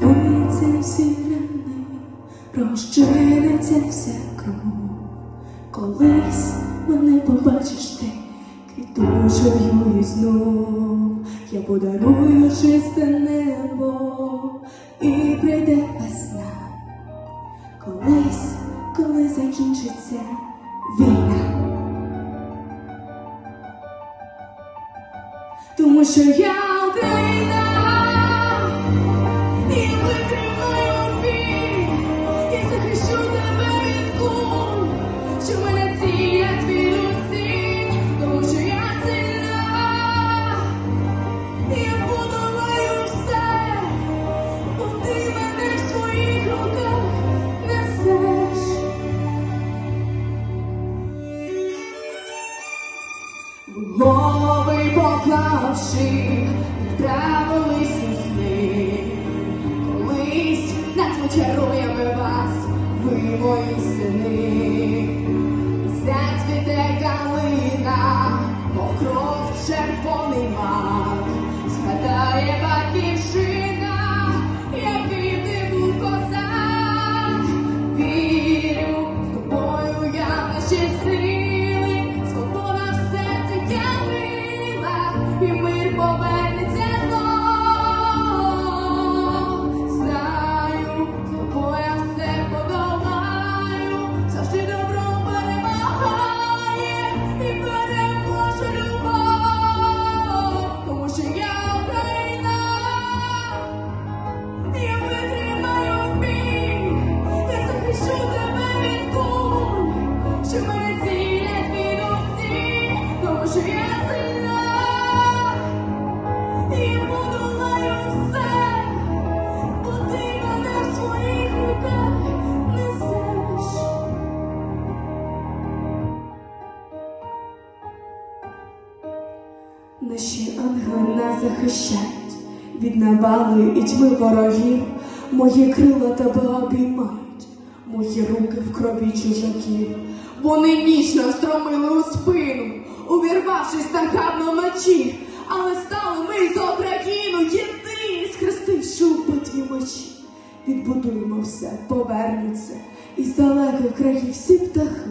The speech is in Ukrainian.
всі рани, розчиниться вся кров. Колись мене побачиш ти квітучою і знов. Я подарую чисте небо і прийде весна. Колись, коли закінчиться війна. Тому що я Україна, Голови поклавши, відправились у сни. Колись над звичаруємо вас, ви мої сини. Зацвіте калина, мов кров червоний мак, згадає батьківщина, який ти був козак. Вірю, з тобою я наші сили, Наші ангели нас захищають від навали і тьми ворогів. Мої крила тебе обіймають, мої руки в крові чужаків. Вони ніч нам стромили у спину, увірвавшись нахабно вночі, але стали ми за Україну єдині, схрестивши у битві мечі. Відбудуємо все, повернуться, і з далеких країв всі птахи.